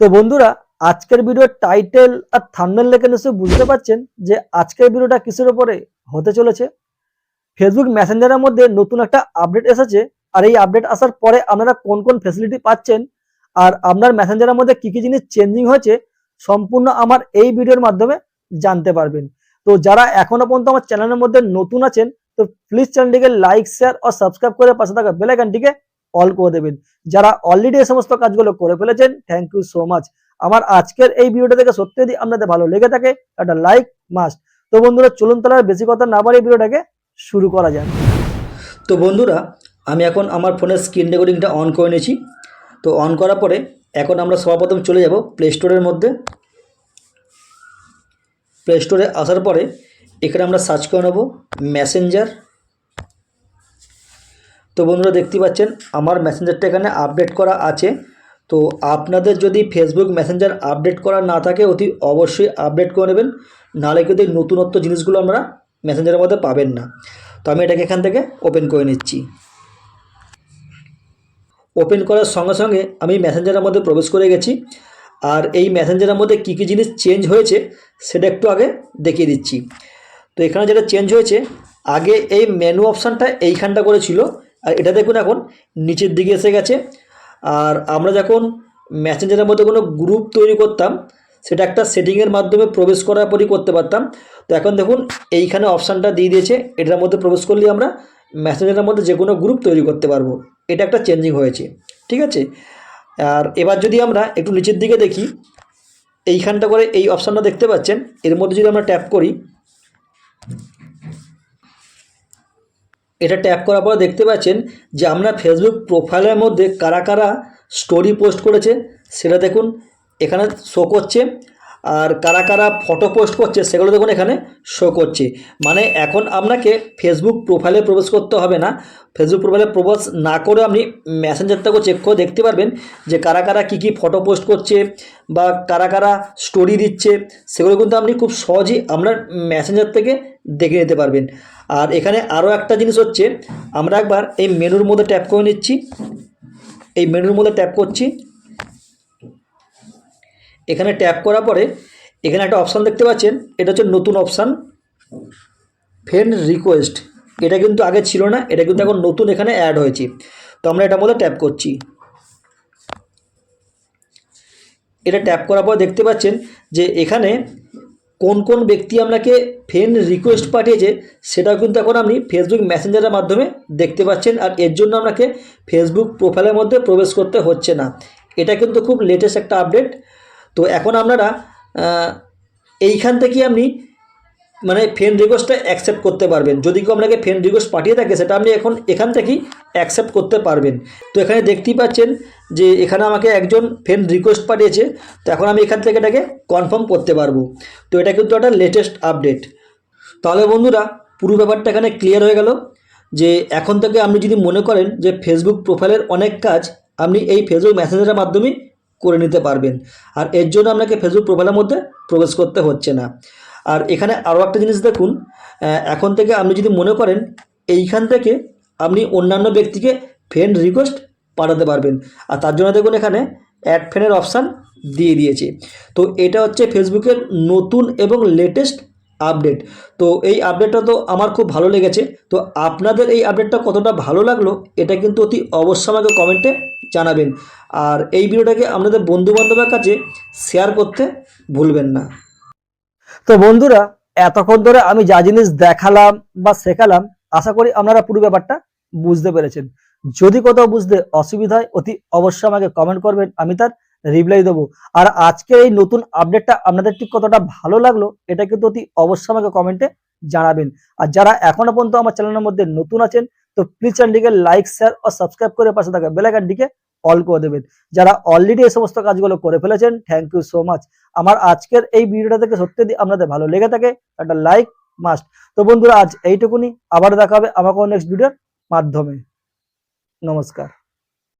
তো বন্ধুরা, আজকের ভিডিওর টাইটেল আর থাম্বনেল দেখে নিশ্চয়ই বুঝতে পারছেন যে আজকের ভিডিওটা কিসের উপরে হতে চলেছে। ফেসবুক মেসেঞ্জারের মধ্যে নতুন একটা আপডেট এসেছে আর এই আপডেট আসার পরে আপনারা কোন কোন ফেসিলিটি পাচ্ছেন আর আপনার মেসেঞ্জারের মধ্যে কি কি জিনিস চেঞ্জিং হয়েছে সম্পূর্ণ আমার এই ভিডিওর মাধ্যমে জানতে পারবেন। তো যারা এখনও পর্যন্ত আমার চ্যানেলের মধ্যে নতুন আছেন, তো প্লিজ চ্যানেলটিকে লাইক শেয়ার ও সাবস্ক্রাইব করে পাশে থাকা বেল আইকনটিকে অল করে দেবেন। যারা অলরেডি এই সমস্ত কাজগুলো করে ফেলেছেন থ্যাংক ইউ সো মাচ আমার আজকের এই ভিডিওটা থেকে সত্যি যদি আপনাদের ভালো লেগে থাকে, একটা লাইক মাস্ট তো বন্ধুরা, চলুন তাহলে বেশি কথা না বাড়িয়ে ভিডিওটাকে শুরু করা যাক। তো বন্ধুরা, আমি এখন আমার ফোনের স্ক্রিন রেকর্ডিংটা অন করে নিয়েছি। তো অন করার পরে এখন আমরা সর্বপ্রথম চলে যাব প্লে স্টোরের মধ্যে। প্লে স্টোরে আসার পরে এখানে আমরা সার্চ করে নেব মেসেঞ্জার তো বন্ধুরা দেখতে পাচ্ছেন, আমার মেসেঞ্জারটা এখানে আপডেট করা আছে। তো আপনাদের যদি ফেসবুক মেসেঞ্জার আপডেট করা না থাকে, অতি অবশ্যই আপডেট করে নেবেন। নাহলে কিন্তু এই নতুনত্ব জিনিসগুলো আমরা মেসেঞ্জারের মধ্যে পাবেন না। তো আমি এটাকে এখান থেকে ওপেন করে নিচ্ছি। ওপেন করার সঙ্গে সঙ্গে আমি মেসেঞ্জারের মধ্যে প্রবেশ করে গেছি। আর এই মেসেঞ্জারের মধ্যে কী কী জিনিস চেঞ্জ হয়েছে, সেটা একটু আগে দেখিয়ে দিচ্ছি। তো এখানে যেটা চেঞ্জ হয়েছে, আগে এই মেনু অপশানটা এইখানটা করে ছিল আর এটা দেখুন এখন, নিচের দিকে এসে গেছে। আর আমরা যখন মেসেঞ্জারের মধ্যে কোনো গ্রুপ তৈরি করতাম, সেটা একটা সেটিংয়ের মাধ্যমে প্রবেশ করার পরই করতে পারতাম। তো এখন দেখুন, এইখানে অপশানটা দিয়ে দিয়েছে, এটার মধ্যে প্রবেশ করলে আমরা মেসেঞ্জারের মধ্যে যে কোনো গ্রুপ তৈরি করতে পারব। এটা একটা চেঞ্জিং হয়েছে, ঠিক আছে? আর এবার যদি আমরা একটু নিচের দিকে দেখি, এইখানটা করে এই অপশানটা দেখতে পাচ্ছেন, এর মধ্যে যদি আমরা ট্যাপ করি এটা ট্যাপ করার পর দেখতে পাচ্ছেন যে আমরা ফেসবুক প্রোফাইলের মধ্যে কারা কারা স্টোরি পোস্ট করেছে, সেটা দেখুন, এখানে শো করছে, আর কারা কারা ফটো পোস্ট করছে, সেগুলো দেখুন এখানে শো করছে। মানে এখন আপনাকে ফেসবুক প্রোফাইলে প্রবেশ করতে হবে না। ফেসবুক প্রোফাইলে প্রবেশ না করে আপনি মেসেঞ্জারটাকেও চেক করে দেখতে পারবেন যে কারা কারা কী কী ফটো পোস্ট করছে বা কারা কারা স্টোরি দিচ্ছে। সেগুলো কিন্তু আপনি খুব সহজেই আপনার মেসেঞ্জার থেকে দেখে নিতে পারবেন। আর এখানে আরও একটা জিনিস হচ্ছে, আমরা একবার এই মেনুর মধ্যে ট্যাপ করে নিচ্ছি। এই মেনুর মধ্যে ট্যাপ করছি। এখানে ট্যাপ করার পরে এখানে একটা অপশান দেখতে পাচ্ছেন, এটা হচ্ছে নতুন অপশান। ফ্রেন্ড রিকোয়েস্ট, এটা কিন্তু আগে ছিল না, এটা কিন্তু এখন নতুন এখানে অ্যাড হয়েছে। তো আমরা এটার মধ্যে ট্যাপ করছি। এটা ট্যাপ করার পর দেখতে পাচ্ছেন যে এখানে কোন কোন ব্যক্তি আপনাকে ফ্রেন্ড রিকোয়েস্ট পাঠিয়েছে, সেটাও কিন্তু এখন আপনি ফেসবুক মেসেঞ্জারের মাধ্যমে দেখতে পাচ্ছেন। আর এর জন্য আপনাকে ফেসবুক প্রোফাইলের মধ্যে প্রবেশ করতে হচ্ছে না। এটা কিন্তু খুব লেটেস্ট একটা আপডেট তো এখন আপনারা এইখান থেকে আপনি মানে ফ্রেন্ড রিকোয়েস্টটা অ্যাকসেপ্ট করতে পারবেন। যদি কেউ আপনাকে ফ্রেন্ড রিকোয়েস্ট পাঠিয়ে থাকে, সেটা আপনি এখন এখান থেকেই অ্যাকসেপ্ট করতে পারবেন। তো এখানে দেখতেই পাচ্ছেন যে এখানে আমাকে একজন ফ্রেন্ড রিকোয়েস্ট পাঠিয়েছে। তো এখন আমি এখান থেকে এটাকে কনফার্ম করতে পারব। তো এটা কিন্তু একটা লেটেস্ট আপডেট তাহলে বন্ধুরা, পুরো ব্যাপারটা এখানে ক্লিয়ার হয়ে গেল যে এখন থেকে আপনি যদি মনে করেন যে ফেসবুক প্রোফাইলের অনেক কাজ আপনি এই ফেসবুক মেসেঞ্জারের মাধ্যমে করে নিতে পারবেন। আর এর জন্য আপনাকে ফেসবুক প্রোফাইলের মধ্যে প্রবেশ করতে হচ্ছে না। আর এখানে আরও একটা জিনিস দেখুন এখন থেকে আপনি যদি মনে করেন, এইখান থেকে আপনি অন্যান্য ব্যক্তিকে ফ্রেন্ড রিকোয়েস্ট পাঠাতে পারবেন। আর তার জন্য দেখুন এখানে অ্যাড ফ্রেন্ডের অপশান দিয়ে দিয়েছে। তো এটা হচ্ছে ফেসবুকের নতুন এবং লেটেস্ট আপডেট তো এই আপডেটটা তো আমার খুব ভালো লেগেছে। তো আপনাদের এই আপডেটটা কতটা ভালো লাগল, এটা কিন্তু অতি অবশ্যই আমাকে কমেন্টে জানাবেন। আর এই ভিডিওটাকে আপনাদের বন্ধুবান্ধবের কাছে শেয়ার করতে ভুলবেন না। তো বন্ধুরা, এতক্ষণ ধরে আমি যা জিনিস দেখালাম বা শেখালাম, আশা করি আপনারা পুরো ব্যাপারটা বুঝতে পেরেছেন। যদি কোথাও বুঝতে অসুবিধা হয়, অতি অবশ্যই আমাকে কমেন্ট করবেন, আমি তার রিপ্লাই দেবো। আর আজকে এই নতুন আপডেটটা আপনাদের ঠিক কতটা ভালো লাগল, এটা কিন্তু অতি অবশ্যই আমাকে কমেন্টে জানাবেন। আর যারা এখনও পর্যন্ত আমার চ্যানেলের মধ্যে নতুন আছেন, তো প্লিজ চ্যানেলটিকে লাইক শেয়ার ও সাবস্ক্রাইব করে পাশে থাকা বেলাইকানটিকে অল করে দেবেন। যারা অলরেডি এই সমস্ত কাজগুলো করে ফেলেছেন থ্যাংক ইউ সো মাচ আমার আজকের এই ভিডিওটা থেকে সত্যি আপনাদের ভালো লেগে থাকে, একটা লাইক মাস্ট তো বন্ধুরা, আজ এইটুকুনি। আবার দেখা হবে আমাকে নেক্সট ভিডিওর মাধ্যমে। নমস্কার।